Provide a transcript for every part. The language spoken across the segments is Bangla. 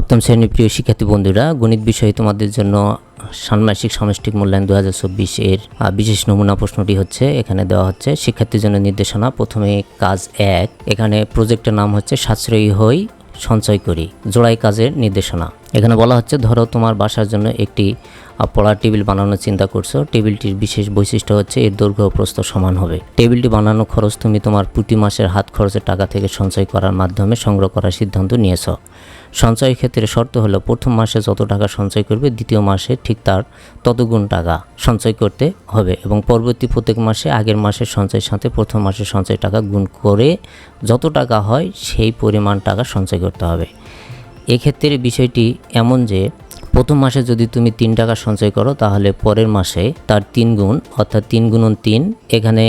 সপ্তম শ্রেণির প্রিয় শিক্ষার্থী বন্ধুরা, গণিত বিষয়ে তোমাদের জন্য ষান্মাসিক সামষ্টিক মূল্যায়ন দু হাজার চব্বিশ এর বিশেষ নমুনা প্রশ্নটি হচ্ছে, এখানে দেওয়া হচ্ছে, শিক্ষার্থীর জন্য নির্দেশনা, প্রথমে কাজ এক, এখানে প্রজেক্টের নাম হচ্ছে সাশ্রয়ী হই, সঞ্চয় করি, জোড়াই কাজের নির্দেশনা। এখানে বলা হচ্ছে, ধরো তোমার বাসার জন্য একটি পড়ার টেবিল বানানোর চিন্তা করছ। টেবিলটির বিশেষ বৈশিষ্ট্য হচ্ছে, এর দৈর্ঘ্য প্রস্থ সমান হবে। টেবিলটি বানানোর খরচ তুমি তোমার প্রতি মাসের হাত খরচের টাকা থেকে সঞ্চয় করার মাধ্যমে সংগ্রহ করার সিদ্ধান্ত নিয়েছো। সঞ্চয়ের ক্ষেত্রে শর্ত হলো, প্রথম মাসে যত টাকা সঞ্চয় করবে, দ্বিতীয় মাসে ঠিক তার ততগুণ টাকা সঞ্চয় করতে হবে এবং পরবর্তী প্রত্যেক মাসে আগের মাসের সঞ্চয়ের সাথে প্রথম মাসের সঞ্চয় টাকা গুণ করে যত টাকা হয়, সেই পরিমাণ টাকা সঞ্চয় করতে হবে। এক্ষেত্রে বিষয়টি এমন যে, প্রথম মাসে যদি তুমি তিন টাকা সঞ্চয় করো, তাহলে পরের মাসে তার তিন গুণ, অর্থাৎ তিন গুণন তিন, এখানে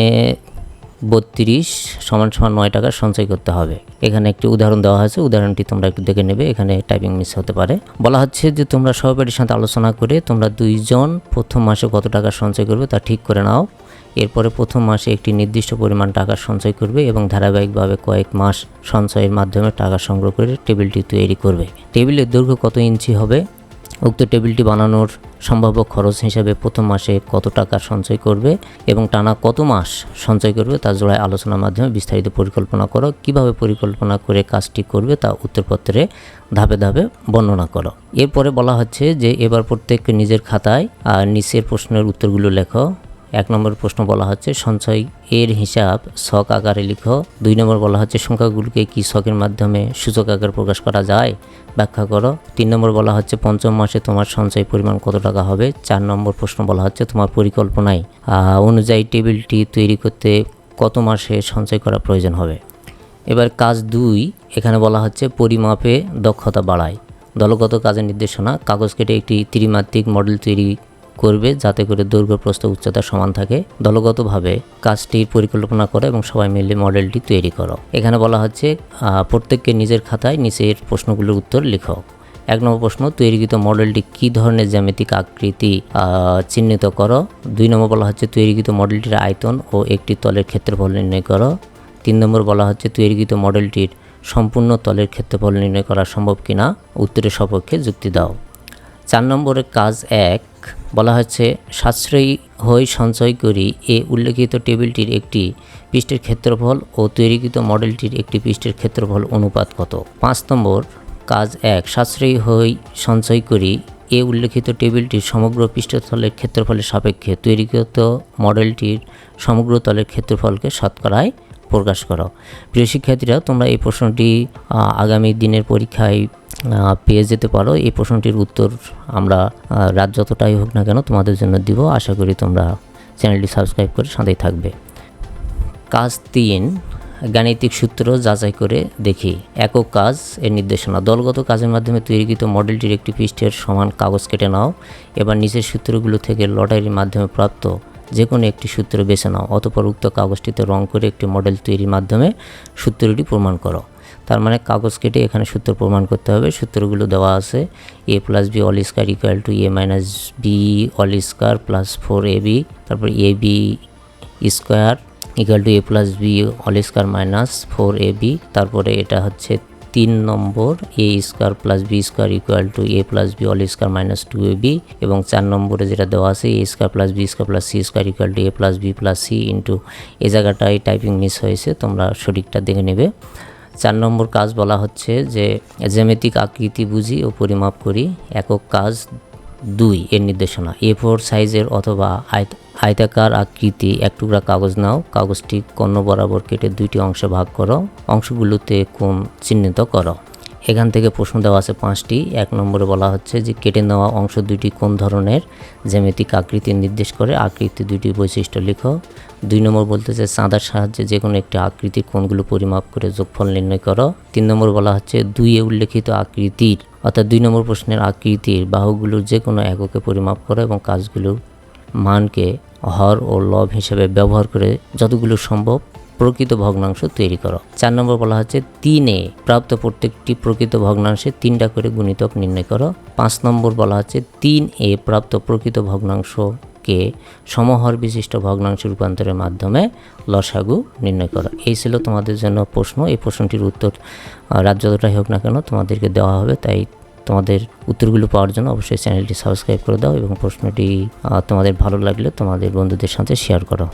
বত্রিশ সমান সমান নয় টাকা সঞ্চয় করতে হবে। এখানে একটি উদাহরণ দেওয়া হয়েছে, উদাহরণটি তোমরা একটু দেখে নেবে, এখানে টাইপিং মিস হতে পারে। বলা হচ্ছে যে, তোমরা সহপাঠীর সাথে আলোচনা করে তোমরা দুইজন প্রথম মাসে কত টাকা সঞ্চয় করবে তা ঠিক করে নাও। এরপরে প্রথম মাসে একটি নির্দিষ্ট পরিমাণ টাকা সঞ্চয় করবে এবং ধারাবাহিকভাবে কয়েক মাস সঞ্চয়ের মাধ্যমে টাকা সংগ্রহ করে টেবিলটি তৈরি করবে। টেবিলের দৈর্ঘ্য কত ইঞ্চি হবে? উক্ত টেবিলটি বানানোর সম্ভাব্য খরচ হিসাবে প্রথম মাসে কত টাকা সঞ্চয় করবে এবং টানা কত মাস সঞ্চয় করবে তা জোড়ায় আলোচনার মাধ্যমে বিস্তারিত পরিকল্পনা করো। কীভাবে পরিকল্পনা করে কাজটি করবে তা উত্তরপত্রে ধাপে ধাপে বর্ণনা করো। এরপরে বলা হচ্ছে যে এবার প্রত্যেক নিজের খাতায় আর নিচের প্রশ্নের উত্তরগুলো লেখো। এক নম্বর প্রশ্ন বলা হচ্ছে সঞ্চয় এর হিসাব ছক আকারে লিখো। দুই নম্বর বলা হচ্ছে, সংখ্যাগুলোকে কি ছকের মাধ্যমে সূচক আকারে প্রকাশ করা যায়? ব্যাখ্যা করো। তিন নম্বর বলা হচ্ছে, পঞ্চম মাসে তোমার সঞ্চয় পরিমাণ কত টাকা হবে? চার নম্বর প্রশ্ন বলা হচ্ছে, তোমার পরিকল্পনায় অনুযায়ী টেবিলটি তৈরি করতে কত মাসে সঞ্চয় করা প্রয়োজন হবে? এবার কাজ দুই, এখানে বলা হচ্ছে, পরিমাপে দক্ষতা বাড়ায়। দলগত কাজের নির্দেশনা, কাগজ কেটে একটি ত্রিমাত্রিক মডেল তৈরি করবে যাতে করে দৈর্ঘ্য প্রস্থ উচ্চতা সমান থাকে। দলগতভাবে কাজটির পরিকল্পনা করো এবং সবাই মিলে মডেলটি তৈরি করো। এখানে বলা হচ্ছে প্রত্যেককে নিজের খাতায় নিচের প্রশ্নগুলোর উত্তর লিখো। এক নম্বর প্রশ্ন, তৈরিকৃত মডেলটি কী ধরনের জ্যামিতিক আকৃতি চিহ্নিত করো। দুই নম্বর বলা হচ্ছে, তৈরিকৃত মডেলটির আয়তন ও একটি তলের ক্ষেত্রফল নির্ণয় করো। তিন নম্বর বলা হচ্ছে, তৈরিকৃত মডেলটির সম্পূর্ণ তলের ক্ষেত্রফল নির্ণয় করা সম্ভব কিনা, উত্তরের সপক্ষে যুক্তি দাও। চার নম্বরের কাজ এক বলা হচ্ছে, সাশ্রয়ী হই সঞ্চয় করি এ উল্লেখিত টেবিলটির একটি পৃষ্ঠের ক্ষেত্রফল ও তৈরিকৃত মডেলটির একটি পৃষ্ঠের ক্ষেত্রফল অনুপাত কত? পাঁচ নম্বর, কাজ এক, সাশ্রয়ী হই সঞ্চয় করি এ উল্লেখিত টেবিলটির সমগ্র পৃষ্ঠতলের ক্ষেত্রফলের সাপেক্ষে তৈরিকৃত মডেলটির সমগ্র তলের ক্ষেত্রফলকে শতকরায় প্রকাশ করো। প্রিয় শিক্ষার্থীরা, তোমরা এই প্রশ্নটি আগামী দিনের পরীক্ষায় পেয়ে যেতে পারো। এই প্রশ্নটির উত্তর আমরা রাত যতটাই হোক না কেন তোমাদের জন্য দিব। আশা করি তোমরা চ্যানেলটি সাবস্ক্রাইব করে সাথেই থাকবে। কাজ তিন, গাণিতিক সূত্র যাচাই করে দেখি। একক কাজ এর নির্দেশনা। দলগত কাজের মাধ্যমে তৈরিকৃত মডেলটির একটি পৃষ্ঠের সমান কাগজ কেটে নাও। এবার নিচের সূত্রগুলো থেকে লটারির মাধ্যমে প্রাপ্ত যে কোনো একটি সূত্র বেছে নাও। অতপর উক্ত কাগজটিতে রং করে একটি মডেল তৈরির মাধ্যমে সূত্রটি প্রমাণ করো। তার মানে কাগজ কেটে এখানে সূত্র প্রমাণ করতে হবে। সূত্রগুলো দেওয়া আছে। A plus B all square equal to A minus B all square plus four A B তারপর A B square equal to A plus B all square minus four A B তারপরে এটা হচ্ছে তিন নম্বর A square plus B square equal to A plus B all square minus two A B এবং চার নম্বরে যেটা দেওয়া আছে A square plus B square plus C square equal to A plus B plus C into এই জায়গাটায় টাইপিং মিস হয়েছে, তোমরা সঠিকটা দেখে নেবে। চার নম্বর কাজ বলা হচ্ছে যে জ্যামিতিক আকৃতি বুঝি ও পরিমাপ করি। একক কাজ দুই এর নির্দেশনা। এ ফোর সাইজের অথবা আয়ত- আয়তাকার আকৃতি এক টুকরা কাগজ নাও। কাগজটি কর্ণ বরাবর কেটে দুইটি অংশে ভাগ করো। অংশগুলোতে কোণ চিহ্নিত করো। এখান থেকে প্রশ্ন দেওয়া আছে পাঁচটি। এক নম্বরে বলা হচ্ছে যে কেটে নেওয়া অংশ দুইটি কোন ধরনের? জ্যামিতিক আকৃতি নির্দেশ করে। আকৃতি দুইটি বৈশিষ্ট্য লিখো। দুই নম্বর বলতে বলতেছে চাঁদার সাহায্যে যে কোনো একটি আকৃতির কোণগুলো পরিমাপ করে যোগফল নির্ণয় করো। তিন নম্বর বলা হচ্ছে দুইয়ে উল্লেখিত আকৃতির, অর্থাৎ দুই নম্বর প্রশ্নের আকৃতির বাহুগুলোর যে কোনো এককে পরিমাপ করো এবং কাজগুলোর মানকে হর ও লব হিসেবে ব্যবহার করে যতগুলো সম্ভব প্রকৃত ভগ্নাংশ তৈরি করো। চার নম্বর বলা হচ্ছে তিনে প্রাপ্ত প্রত্যেকটি প্রকৃত ভগ্নাংশে তিনটা করে গুণিতক নির্ণয় করো। পাঁচ নম্বর বলা হচ্ছে তিন এ প্রাপ্ত প্রকৃত ভগ্নাংশকে সমহর বিশিষ্ট ভগ্নাংশ রূপান্তরের মাধ্যমে লসাগু নির্ণয় করো। এই ছিল তোমাদের জন্য প্রশ্ন। এই প্রশ্নটির উত্তর রাত যতটাই হোক না কেন তোমাদেরকে দেওয়া হবে। তাই তোমাদের উত্তরগুলো পাওয়ার জন্য অবশ্যই চ্যানেলটি সাবস্ক্রাইব করে দাও এবং প্রশ্নটি তোমাদের ভালো লাগলে তোমাদের বন্ধুদের সাথে শেয়ার করো।